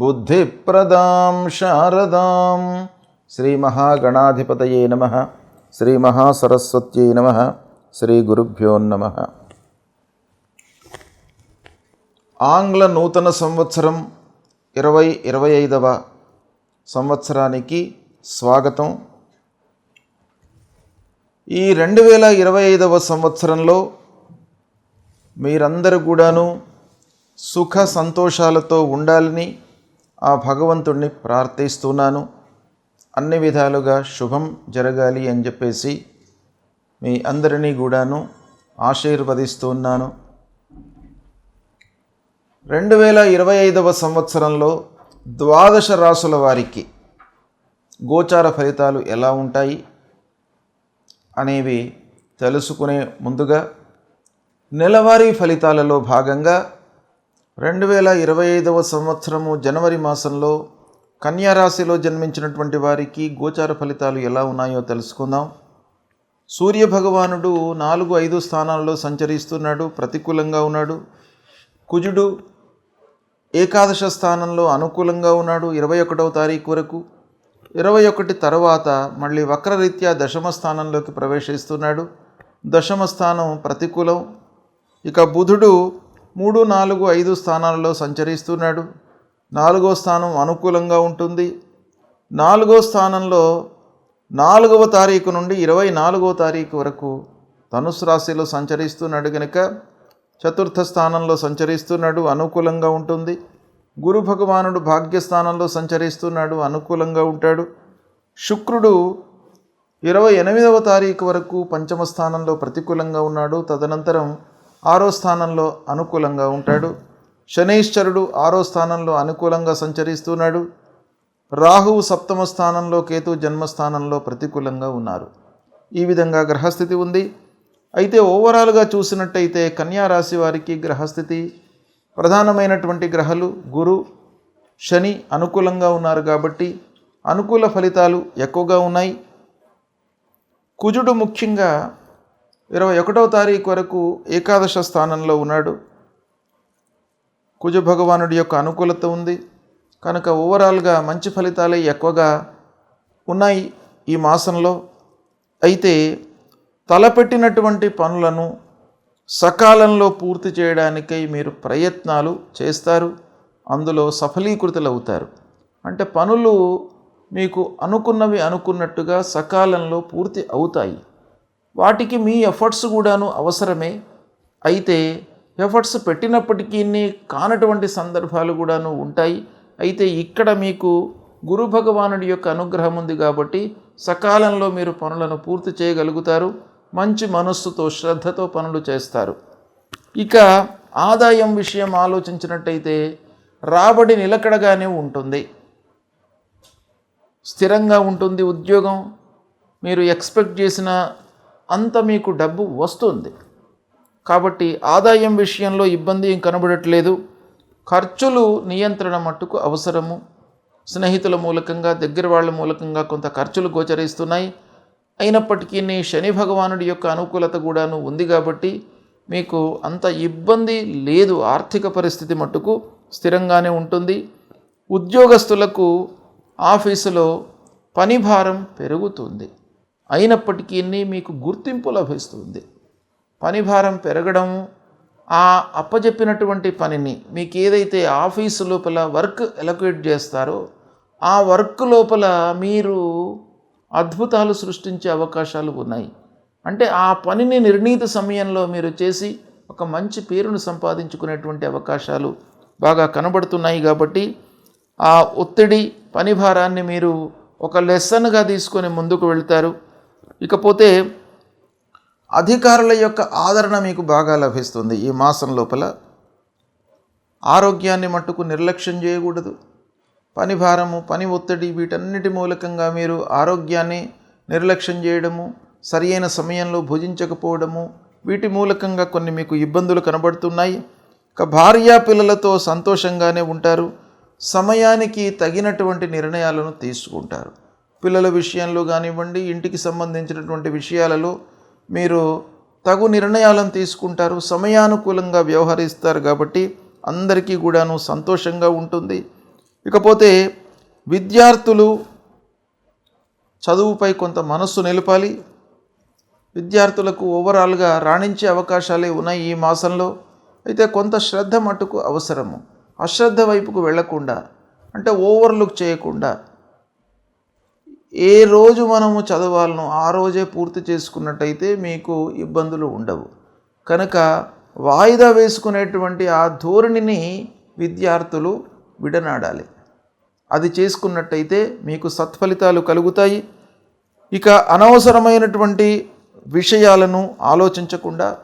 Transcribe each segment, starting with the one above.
బుద్ధిప్రదాం శారదాం శ్రీ మహాగణాధిపతయే నమ శ్రీ మహాసరస్వత్యై నమ శ్రీ గురుభ్యో నమ. ఆంగ్ల నూతన సంవత్సరం ఇరవై ఇరవై ఐదవ సంవత్సరానికి స్వాగతం. ఈ రెండు వేల ఇరవై ఐదవ సంవత్సరంలో మీరందరూ కూడాను సుఖ సంతోషాలతో ఉండాలని ఆ భగవంతుణ్ణి ప్రార్థిస్తున్నాను. అన్ని విధాలుగా శుభం జరగాలి అని చెప్పేసి మీ అందరినీ కూడాను ఆశీర్వదిస్తున్నాను. రెండు వేల ఇరవై ఐదవ సంవత్సరంలో ద్వాదశ రాసుల వారికి గోచార ఫలితాలు ఎలా ఉంటాయి అనేవి తెలుసుకునే ముందుగా నెలవారీ ఫలితాలలో భాగంగా రెండు వేల ఇరవై ఐదవ సంవత్సరము జనవరి మాసంలో కన్యారాశిలో జన్మించినటువంటి వారికి గోచార ఫలితాలు ఎలా ఉన్నాయో తెలుసుకుందాం. సూర్య భగవానుడు నాలుగు ఐదు స్థానాల్లో సంచరిస్తున్నాడు ప్రతికూలంగా ఉన్నాడు. కుజుడు ఏకాదశ స్థానంలో అనుకూలంగా ఉన్నాడు ఇరవై ఒకటవ తారీఖు వరకు. ఇరవై ఒకటి తర్వాత మళ్ళీ వక్రరీత్యా దశమ స్థానంలోకి ప్రవేశిస్తున్నాడు. దశమ స్థానం ప్రతికూలం. ఇక బుధుడు మూడు నాలుగు ఐదు స్థానాలలో సంచరిస్తున్నాడు. నాలుగో స్థానం అనుకూలంగా ఉంటుంది. నాలుగో స్థానంలో నాలుగవ తారీఖు నుండి ఇరవై నాలుగవ తారీఖు వరకు ధనుసు రాశిలో సంచరిస్తున్నాడు కనుక చతుర్థ స్థానంలో సంచరిస్తున్నాడు అనుకూలంగా ఉంటుంది. గురు భగవానుడు భాగ్యస్థానంలో సంచరిస్తున్నాడు అనుకూలంగా ఉంటాడు. శుక్రుడు ఇరవై ఎనిమిదవ తారీఖు వరకు పంచమ స్థానంలో ప్రతికూలంగా ఉన్నాడు. తదనంతరం ఆరో స్థానంలో అనుకూలంగా ఉంటాడు. శనైశ్వరుడు ఆరో స్థానంలో అనుకూలంగా సంచరిస్తున్నాడు. రాహువు సప్తమ స్థానంలో కేతు జన్మస్థానంలో ప్రతికూలంగా ఉన్నారు. ఈ విధంగా గ్రహస్థితి ఉంది. అయితే ఓవరాల్గా చూసినట్టయితే కన్యా రాశి వారికి గ్రహస్థితి ప్రధానమైనటువంటి గ్రహాలు గురు శని అనుకూలంగా ఉన్నారు కాబట్టి అనుకూల ఫలితాలు ఎక్కువగా ఉన్నాయి. కుజుడు ముఖ్యంగా ఇరవై ఒకటవ తారీఖు వరకు ఏకాదశ స్థానంలో ఉన్నాడు. కుజ భగవానుడి యొక్క అనుకూలత ఉంది. కనుక ఓవరాల్గా మంచి ఫలితాలే ఎక్కువగా ఉన్నాయి ఈ మాసంలో. అయితే తలపెట్టినటువంటి పనులను సకాలంలో పూర్తి చేయడానికై మీరు ప్రయత్నాలు చేస్తారు. అందులో సఫలీకృతులు అవుతారు అంటే పనులు మీకు అనుకున్నవి అనుకున్నట్టుగా సకాలంలో పూర్తి అవుతాయి. వాటికి మీ ఎఫర్ట్స్ కూడాను అవసరమే. అయితే ఎఫర్ట్స్ పెట్టినప్పటికీ కానటువంటి సందర్భాలు కూడాను ఉంటాయి. అయితే ఇక్కడ మీకు గురు భగవానుడి యొక్క అనుగ్రహం ఉంది కాబట్టి సకాలంలో మీరు పనులను పూర్తి చేయగలుగుతారు. మంచి మనస్సుతో శ్రద్ధతో పనులు చేస్తారు. ఇక ఆదాయం విషయం ఆలోచించినట్టయితే రాబడి నిలకడగానే ఉంటుంది. స్థిరంగా ఉంటుంది ఉద్యోగం. మీరు ఎక్స్పెక్ట్ చేసిన అంత మీకు డబ్బు వస్తుంది. కాబట్టి ఆదాయం విషయంలో ఇబ్బంది ఏం కనబడట్లేదు. ఖర్చులు నియంత్రణ మట్టుకు అవసరము. స్నేహితుల మూలకంగా దగ్గర వాళ్ళ మూలకంగా కొంత ఖర్చులు గోచరిస్తున్నాయి. అయినప్పటికీ నీ శని భగవానుడి యొక్క అనుకూలత కూడాను ఉంది కాబట్టి మీకు అంత ఇబ్బంది లేదు. ఆర్థిక పరిస్థితి మట్టుకు స్థిరంగానే ఉంటుంది. ఉద్యోగస్తులకు ఆఫీసులో పని భారం పెరుగుతుంది. అయినప్పటికీ మీకు గుర్తింపు లభిస్తుంది. పని భారం పెరగడం ఆ అప్పజెప్పినటువంటి పనిని మీకు ఏదైతే ఆఫీసు లోపల వర్క్ ఎలొకేట్ చేస్తారో ఆ వర్క్ లోపల మీరు అద్భుతాలు సృష్టించే అవకాశాలు ఉన్నాయి. అంటే ఆ పనిని నిర్ణీత సమయంలో మీరు చేసి ఒక మంచి పేరును సంపాదించుకునేటువంటి అవకాశాలు బాగా కనబడుతున్నాయి కాబట్టి ఆ ఒత్తిడి పని భారాన్ని మీరు ఒక లెసన్గా తీసుకొని ముందుకు వెళ్తారు. ఇకపోతే అధికారుల యొక్క ఆదరణ మీకు బాగా లభిస్తుంది ఈ మాసం లోపల. ఆరోగ్యాన్ని మట్టుకు నిర్లక్ష్యం చేయకూడదు. పని భారము పని ఒత్తిడి వీటన్నిటి మూలకంగా మీరు ఆరోగ్యాన్ని నిర్లక్ష్యం చేయడము సరియైన సమయంలో భుజించకపోవడము వీటి మూలకంగా కొన్ని మీకు ఇబ్బందులు కనబడుతున్నాయి. ఇక భార్యా పిల్లలతో సంతోషంగానే ఉంటారు. సమయానికి తగినటువంటి నిర్ణయాలను తీసుకుంటారు. పిల్లల విషయంలో కానివ్వండి ఇంటికి సంబంధించినటువంటి విషయాలలో మీరు తగు నిర్ణయాలను తీసుకుంటారు సమయానుకూలంగా వ్యవహరిస్తారు కాబట్టి అందరికీ కూడాను సంతోషంగా ఉంటుంది. ఇకపోతే విద్యార్థులు చదువుపై కొంత మనస్సు నిలపాలి. విద్యార్థులకు ఓవరాల్గా రాణించే అవకాశాలే ఉన్నాయి ఈ మాసంలో. అయితే కొంత శ్రద్ధ మటుకు అవసరము. అశ్రద్ధ వైపుకు వెళ్ళకుండా అంటే ఓవర్లుక్ చేయకుండా ఏ రోజు మనము చదవాలనో ఆ రోజే పూర్తి చేసుకున్నట్టయితే మీకు ఇబ్బందులు ఉండవు. కనుక వాయిదా వేసుకునేటువంటి ఆ ధోరణిని విద్యార్థులు విడనాడాలి. అది చేసుకున్నట్టయితే మీకు సత్ఫలితాలు కలుగుతాయి. ఇక అనవసరమైనటువంటి విషయాలను ఆలోచించకుండా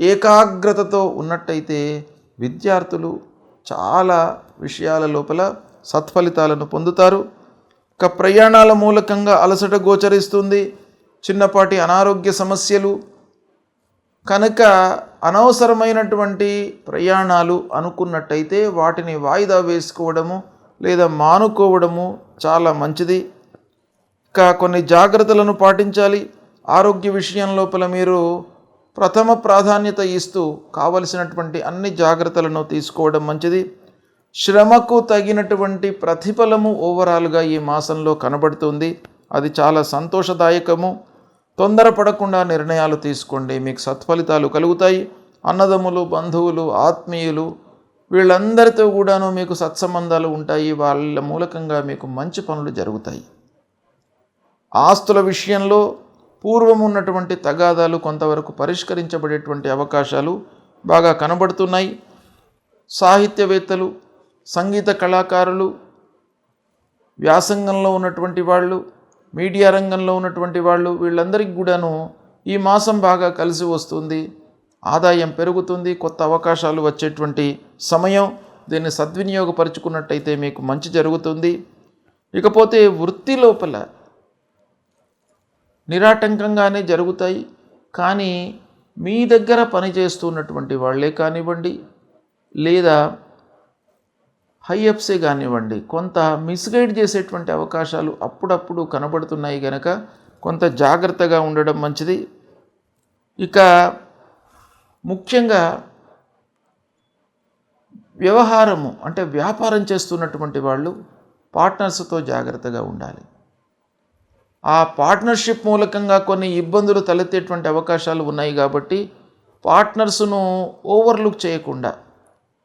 ఏకాగ్రతతో ఉన్నట్టయితే విద్యార్థులు చాలా విషయాల లోపల సత్ఫలితాలను పొందుతారు. ప్రయాణాల మూలకంగా అలసట గోచరిస్తుంది. చిన్నపాటి అనారోగ్య సమస్యలు కనుక అనవసరమైనటువంటి ప్రయాణాలు అనుకున్నట్టయితే వాటిని వాయిదా వేసుకోవడము లేదా మానుకోవడము చాలా మంచిది. ఇంకా కొన్ని జాగ్రత్తలను పాటించాలి. ఆరోగ్య విషయం లోపల మీరు ప్రథమ ప్రాధాన్యత ఇస్తూ కావలసినటువంటి అన్ని జాగ్రత్తలను తీసుకోవడం మంచిది. శ్రమకు తగినటువంటి ప్రతిఫలము ఓవరాల్గా ఈ మాసంలో కనబడుతుంది. అది చాలా సంతోషదాయకము. తొందరపడకుండా నిర్ణయాలు తీసుకోండి. మీకు సత్ఫలితాలు కలుగుతాయి. అన్నదమ్ములు బంధువులు ఆత్మీయులు వీళ్ళందరితో కూడాను మీకు సత్సంబంధాలు ఉంటాయి. వాళ్ళ మూలకంగా మీకు మంచి పనులు జరుగుతాయి. ఆస్తుల విషయంలో పూర్వం ఉన్నటువంటి తగాదాలు కొంతవరకు పరిష్కరించబడేటువంటి అవకాశాలు బాగా కనబడుతున్నాయి. సాహిత్యవేత్తలు సంగీత కళాకారులు వ్యాసంగంలో ఉన్నటువంటి వాళ్ళు మీడియా రంగంలో ఉన్నటువంటి వాళ్ళు వీళ్ళందరికీ కూడాను ఈ మాసం బాగా కలిసి వస్తుంది. ఆదాయం పెరుగుతుంది కొత్త అవకాశాలు వచ్చేటువంటి సమయం. దీన్ని సద్వినియోగపరుచుకున్నట్టయితే మీకు మంచి జరుగుతుంది. ఇకపోతే వృత్తి లోపల నిరాటంకంగానే జరుగుతాయి. కానీ మీ దగ్గర పనిచేస్తున్నటువంటి వాళ్ళే కానివ్వండి లేదా హైఅప్సే కానివ్వండి కొంత మిస్గైడ్ చేసేటువంటి అవకాశాలు అప్పుడప్పుడు కనబడుతున్నాయి కనుక కొంత జాగ్రత్తగా ఉండడం మంచిది. ఇక ముఖ్యంగా వ్యవహారము అంటే వ్యాపారం చేస్తున్నటువంటి వాళ్ళు పార్ట్నర్స్తో జాగ్రత్తగా ఉండాలి. ఆ పార్ట్నర్షిప్ మూలకంగా కొన్ని ఇబ్బందులు తలెత్తేటువంటి అవకాశాలు ఉన్నాయి కాబట్టి పార్ట్నర్స్ను ఓవర్లుక్ చేయకుండా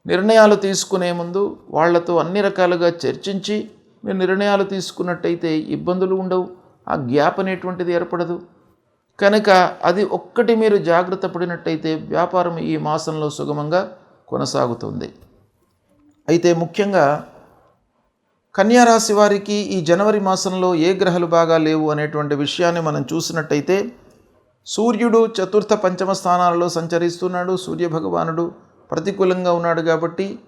నిర్ణయాలు తీసుకునే ముందు వాళ్ళతో అన్ని రకాలుగా చర్చించి మీరు నిర్ణయాలు తీసుకున్నట్టయితే ఇబ్బందులు ఉండవు ఆ గ్యాప్ అనేటువంటిది ఏర్పడదు. కనుక అది ఒక్కటి మీరు జాగ్రత్త పడినట్టయితే వ్యాపారం ఈ మాసంలో సుగమంగా కొనసాగుతుంది. అయితే ముఖ్యంగా కన్యారాశి వారికి ఈ జనవరి మాసంలో ఏ గ్రహాలు బాగా లేవు అనేటువంటి విషయాన్ని మనం చూసినట్టయితే సూర్యుడు చతుర్థ పంచమ స్థానాలలో సంచరిస్తున్నాడు సూర్య భగవానుడు ప్రతికూలంగా ఉన్నాడు కాబట్టి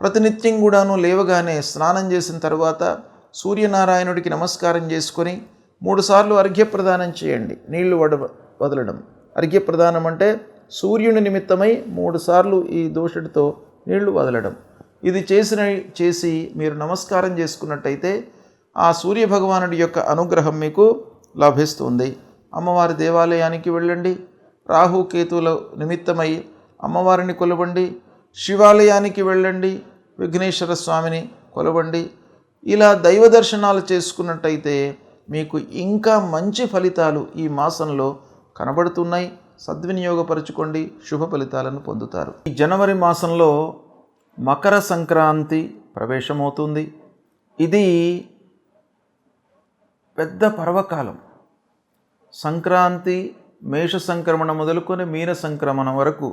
ప్రతినిత్యం కూడాను లేవగానే స్నానం చేసిన తర్వాత సూర్యనారాయణుడికి నమస్కారం చేసుకొని మూడుసార్లు అర్ఘ్యప్రదానం చేయండి. నీళ్ళు వడ వదలడం. అర్ఘ్యప్రదానం అంటే సూర్యుని నిమిత్తమై మూడుసార్లు ఈ దోషుడితో నీళ్ళు వదలడం. ఇది చేసిన చేసి మీరు నమస్కారం చేసుకున్నట్టయితే ఆ సూర్య భగవానుడి యొక్క అనుగ్రహం మీకు లభిస్తుంది. అమ్మవారి దేవాలయానికి వెళ్ళండి. రాహు కేతువుల నిమిత్తమై అమ్మవారిని కొలవండి శివాలయానికి వెళ్ళండి విఘ్నేశ్వర స్వామిని కొలవండి. ఇలా దైవ దర్శనాలు చేసుకున్నట్టయితే మీకు ఇంకా మంచి ఫలితాలు ఈ మాసంలో కనబడుతున్నాయి. సద్వినియోగపరచుకోండి శుభ ఫలితాలను పొందుతారు. ఈ జనవరి మాసంలో మకర సంక్రాంతి ప్రవేశమవుతుంది. ఇది పెద్ద పర్వకాలం. సంక్రాంతి మేష సంక్రమణ మొదలుకొని మీన సంక్రమణ వరకు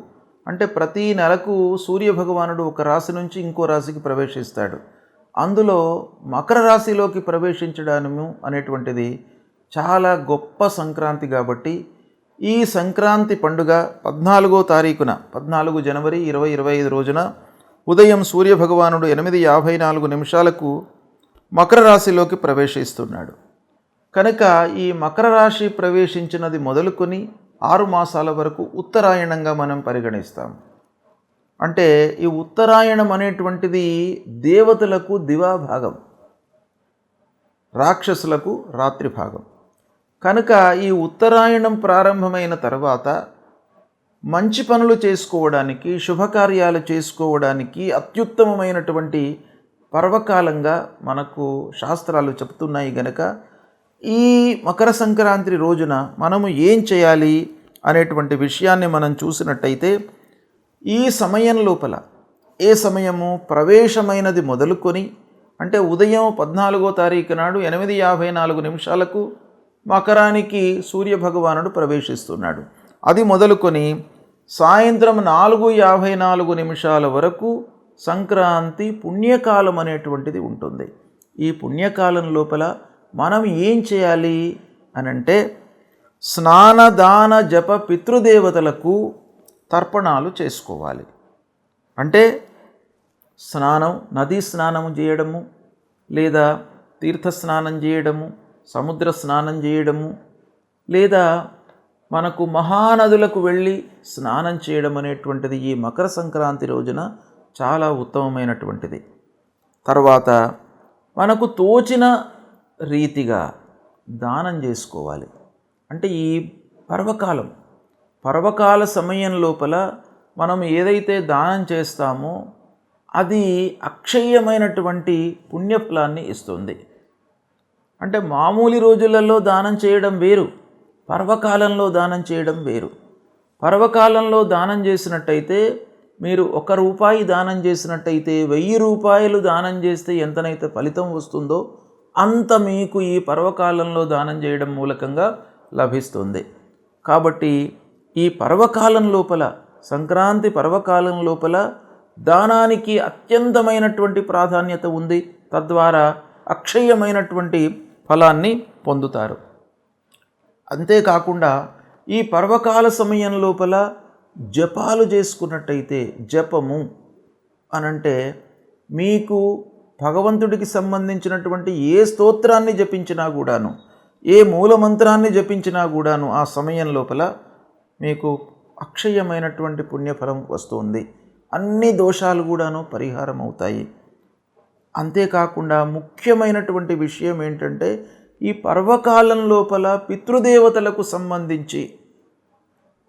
అంటే ప్రతి నెలకు సూర్య భగవానుడు ఒక రాశి నుంచి ఇంకో రాశికి ప్రవేశిస్తాడు. అందులో మకర రాశిలోకి ప్రవేశించడము అనేటువంటిది చాలా గొప్ప సంక్రాంతి కాబట్టి ఈ సంక్రాంతి పండుగ పద్నాలుగో తారీఖున పద్నాలుగు జనవరి ఇరవై ఇరవై ఐదు రోజున ఉదయం సూర్య భగవానుడు ఎనిమిది యాభై నాలుగు నిమిషాలకు మకర రాశిలోకి ప్రవేశిస్తున్నాడు. కనుక ఈ మకర రాశి ప్రవేశించినది మొదలుకొని ఆరు మాసాల వరకు ఉత్తరాయణంగా మనం పరిగణిస్తాం. అంటే ఈ ఉత్తరాయణం అనేటువంటిది దేవతలకు దివాభాగం రాక్షసులకు రాత్రి భాగం. కనుక ఈ ఉత్తరాయణం ప్రారంభమైన తర్వాత మంచి పనులు చేసుకోవడానికి శుభకార్యాలు చేసుకోవడానికి అత్యుత్తమమైనటువంటి పర్వకాలంగా మనకు శాస్త్రాలు చెప్తున్నాయి గనక ఈ మకర సంక్రాంతి రోజున మనము ఏం చేయాలి అనేటువంటి విషయాన్ని మనం చూసినట్టయితే ఈ సమయం లోపల ఏ సమయము ప్రవేశమైనది మొదలుకొని అంటే ఉదయం పద్నాలుగో తారీఖు నాడు ఎనిమిది యాభై నాలుగు నిమిషాలకు మకరానికి సూర్యభగవానుడు ప్రవేశిస్తున్నాడు. అది మొదలుకొని సాయంత్రం నాలుగు యాభై నాలుగు నిమిషాల వరకు సంక్రాంతి పుణ్యకాలం అనేటువంటిది ఉంటుంది. ఈ పుణ్యకాలం లోపల మనం ఏం చేయాలి అని అంటే స్నానదాన జప పితృదేవతలకు తర్పణాలు చేసుకోవాలి. అంటే స్నానం నదీ స్నానం చేయడము లేదా తీర్థ స్నానం చేయడము సముద్ర స్నానం చేయడము లేదా మనకు మహానదులకు వెళ్ళి స్నానం చేయడం అనేటువంటిది ఈ మకర సంక్రాంతి రోజున చాలా ఉత్తమమైనటువంటిది. తర్వాత మనకు తోచిన రీతిగా దానం చేసుకోవాలి. అంటే ఈ పర్వకాలం పర్వకాల సమయం లోపల మనం ఏదైతే దానం చేస్తామో అది అక్షయ్యమైనటువంటి పుణ్యఫలాన్ని ఇస్తుంది. అంటే మామూలు రోజులలో దానం చేయడం వేరు పర్వకాలంలో దానం చేయడం వేరు. పర్వకాలంలో దానం చేసినట్టయితే మీరు ఒక రూపాయి దానం చేసినట్టయితే వెయ్యి రూపాయలు దానం చేస్తే ఎంతనైతే ఫలితం వస్తుందో అంత మీకు ఈ పర్వకాలంలో దానం చేయడం మూలకంగా లభిస్తుంది. కాబట్టి ఈ పర్వకాలం లోపల సంక్రాంతి పర్వకాలం లోపల దానానికి అత్యంతమైనటువంటి ప్రాధాన్యత ఉంది. తద్వారా అక్షయమైనటువంటి ఫలాన్ని పొందుతారు. అంతేకాకుండా ఈ పర్వకాల సమయం లోపల జపాలు చేసుకున్నట్టయితే జపము అనంటే మీకు భగవంతుడికి సంబంధించినటువంటి ఏ స్తోత్రాన్ని జపించినా కూడాను ఏ మూలమంత్రాన్ని జపించినా కూడాను ఆ సమయం లోపల మీకు అక్షయమైనటువంటి పుణ్యఫలం వస్తుంది. అన్ని దోషాలు కూడాను పరిహారం అవుతాయి. అంతేకాకుండా ముఖ్యమైనటువంటి విషయం ఏంటంటే ఈ పర్వకాలం లోపల పితృదేవతలకు సంబంధించి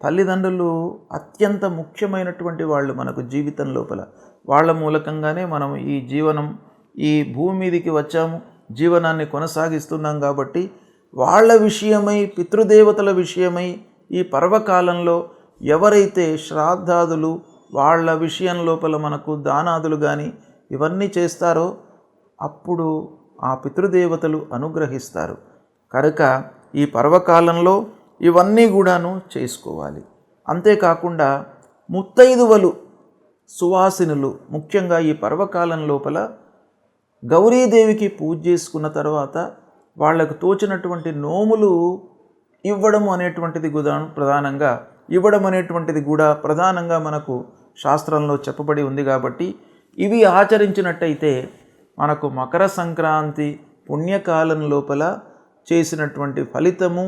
తల్లిదండ్రులు అత్యంత ముఖ్యమైనటువంటి వాళ్ళు మనకు జీవితం లోపల. వాళ్ళ మూలకంగానే మనం ఈ జీవనం ఈ భూమి మీదకి వచ్చాము జీవనాన్ని కొనసాగిస్తున్నాం కాబట్టి వాళ్ళ విషయమై పితృదేవతల విషయమై ఈ పర్వకాలంలో ఎవరైతే శ్రాద్ధాదులు వాళ్ళ విషయం లోపల మనకు దానాదులు కానీ ఇవన్నీ చేస్తారో అప్పుడు ఆ పితృదేవతలు అనుగ్రహిస్తారు. కనుక ఈ పర్వకాలంలో ఇవన్నీ కూడాను చేసుకోవాలి. అంతేకాకుండా ముత్తైదువలు సువాసినులు ముఖ్యంగా ఈ పర్వకాలం లోపల గౌరీదేవికి పూజ చేసుకున్న తర్వాత వాళ్ళకు తోచినటువంటి నోములు ఇవ్వడం అనేటువంటిది కూడా ప్రధానంగా ఇవ్వడం అనేటువంటిది కూడా ప్రధానంగా మనకు శాస్త్రంలో చెప్పబడి ఉంది కాబట్టి ఇవి ఆచరించినట్టయితే మనకు మకర సంక్రాంతి పుణ్యకాలం లోపల చేసినటువంటి ఫలితము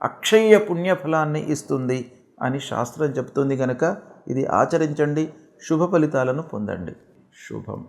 అక్షయ పుణ్యఫలాన్ని ఇస్తుంది అని శాస్త్రం చెప్తుంది కనుక ఇది ఆచరించండి శుభ ఫలితాలను పొందండి. శుభం.